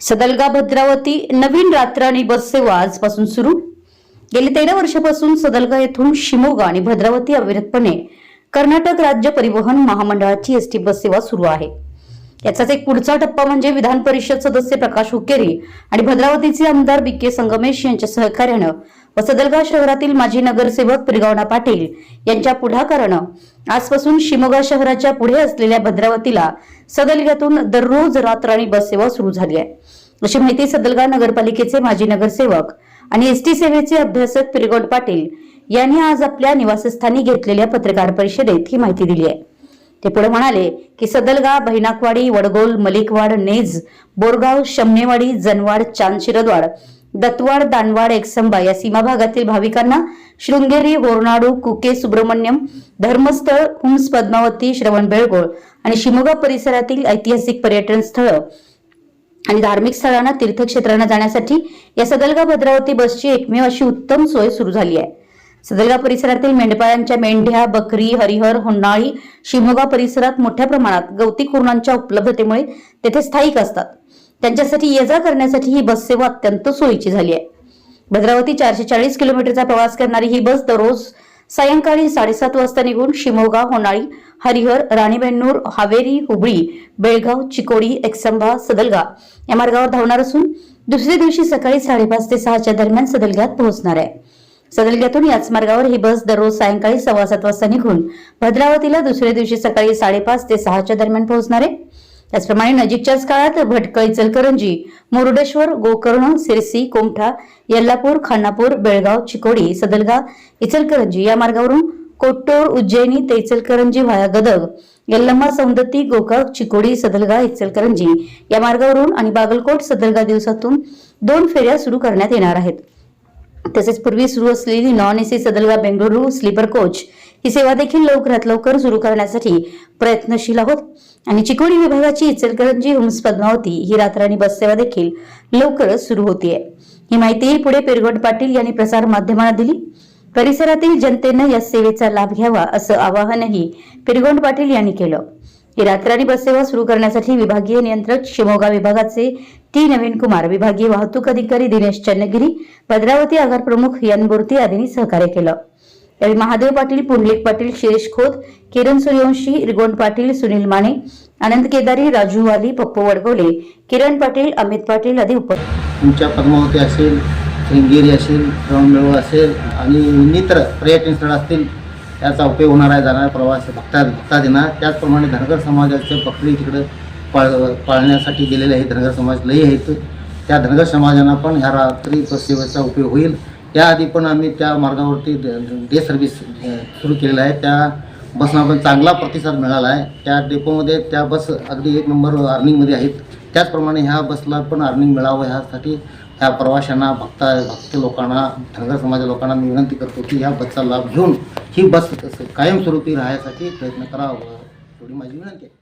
सदलगा भद्रावती नवीन रात्र आणि बस सेवा आजपासून सुरू. गेली तेरा वर्षापासून सदलगा येथून शिमोगा आणि भद्रावती अविरतपणे कर्नाटक राज्य परिवहन महामंडळाची एसटी बस सेवा सुरू आहे. याचाच एक पुढचा टप्पा म्हणजे विधान परिषद सदस्य प्रकाश हुकेरी आणि भद्रावतीचे आमदार बी के संगमेश यांच्या सहकार्यानं व सदलगा शहरातील माजी नगरसेवक पिरगावना पाटील यांच्या पुढाकारानं आजपासून शिमोगा शहराच्या पुढे असलेल्या भद्रावतीला सदलग्यातून दररोज रात्र आणि बस सेवा सुरू झाली आहे. अशी माहिती सदलगा नगरपालिकेचे माजी नगरसेवक आणि एसटी सेवेचे अभ्यासक पिरगोड पाटील यांनी आज आपल्या निवासस्थानी घेतलेल्या पत्रकार परिषदेत ही माहिती दिली आहे. ते पुढे म्हणाले की सदलगा बहिनाकवाडी वडगोल मलिकवाड नेज बोरगाव शमनेवाडी जनवाड चांदशिरदवाड दत्तवाड दानवाड एकसंबा या सीमा भागातील भाविकांना शृंगेरी होरनाडू कुके सुब्रमण्यम धर्मस्थळ हुम्स पद्मावती श्रवण बेळगोळ आणि शिमोगा परिसरातील ऐतिहासिक पर्यटन स्थळं आणि धार्मिक स्थळांना तीर्थक्षेत्रांना जाण्यासाठी या सदलगा भद्रावती बसची एकमेव अशी उत्तम सोय सुरू झाली आहे. सदलगा परिसरातील मेंढपाळांच्या मेंढ्या बकरी हरिहर होन्नाळी शिमोगा परिसरात मोठ्या प्रमाणात गवती कुरणांच्या उपलब्धतेमुळे तेथे स्थायिक असतात. त्यांच्यासाठी ये जा करण्यासाठी ही बस सेवा अत्यंत सोयीची झाली आहे. भद्रावती चारशे चाळीस किलोमीटरचा प्रवास करणारी ही बस दररोज सायंकाळी साडेसात वाजता निघून शिमोगा होनाळी हरिहर राणीबेन्नूर हावेरी हुबळी बेळगाव चिकोडी एकसंभा सदलगा या मार्गावर धावणार असून दुसऱ्या दिवशी सकाळी साडेपाच ते सहाच्या दरम्यान सदलग्यात पोहोचणार आहे. सदलग्यातून याच मार्गावर ही बस दररोज सायंकाळी सव्वा सात वाजता निघून भद्रावतीला दुसऱ्या दिवशी सकाळी साडेपाच ते सहाच्या दरम्यान पोहोचणार आहे. त्याचप्रमाणे नजीकच्याच काळात भटकळ इचलकरंजी मुरुडेश्वर गोकर्ण सिरसी कोमठा यल्लापूर खानापूर बेळगाव चिकोडी सदलगा इचलकरंजी या मार्गावरून कोट्टोर उज्जैनी ते इचलकरंजी व्हाया गदग यल्लम्मा सौंदती गोकाक चिकोडी सदलगा इचलकरंजी या मार्गावरून आणि बागलकोट सदलगा दिवसातून दोन फेऱ्या सुरू करण्यात येणार आहेत. तसेच पूर्वी सुरू असलेली non AC Sadalga Bengaluru sleeper coach ही सेवा देखील लवकरात लवकर सुरू करण्यासाठी प्रयत्नशील आहोत. आणि चिकोडी विभागाची इचलकरंजी हुम्स पद्मावती ही रात्राणी बससेवा देखील लवकरच सुरू होतीये. ही माहिती पुढे पिरगोड पाटील यांनी प्रसार माध्यमांना दिली. परिसरातील जनतेनं या सेवेचा लाभ घ्यावा असं आवाहनही पिरगोंड पाटील यांनी केलं. ही रात्राणी बससेवा सुरू करण्यासाठी विभागीय नियंत्रक शिमोगा विभागाचे टी नवीन कुमार विभागीय वाहतूक अधिकारी दिनेश चन्नगिरी भद्रावती आगार प्रमुख यान बोरती आदींनी सहकार्य केलं. यावेळी महादेव पाटील पुंडलिक पाटील शिरीष खोत किरण सूर्यवंशी रिगोंड पाटील सुनील माने आनंद केदारी राजू वाली पप्पू वडगोले किरण पाटील अमित पाटील आदी उपस्थित तुमच्या पद्मावती असेल श्रृंगेरी असेल श्रवणबेळगोळ असेल आणि इतर पर्यटन स्थळ असतील याचा उपयोग होणार आहे जाणारा प्रवास भक्ता भक्ता देणार त्याचप्रमाणे धनगर समाजाचे बकरी तिकडे पाळ पाळण्यासाठी गेलेले आहेत. धनगर समाज लई आहेत. त्या धनगर समाजांना पण ह्या रात्री सेवेचा उपयोग होईल. त्याआधी पण आम्ही त्या मार्गावरती डे सर्व्हिस सुरू केलेलं आहे. त्या बसना पण चांगला प्रतिसाद मिळाला आहे. त्या डेपोमध्ये त्या बस अगदी एक नंबर अर्निंगमध्ये आहेत. त्याचप्रमाणे ह्या बसला पण अर्निंग मिळावं ह्यासाठी ह्या प्रवाशांना भक्ता भक्त लोकांना धनगर समाज लोकांना मी विनंती करतो की ह्या बसचा लाभ घेऊन ही बस कायमस्वरूपी राहण्यासाठी प्रयत्न करावा. एवढी माझी विनंती आहे.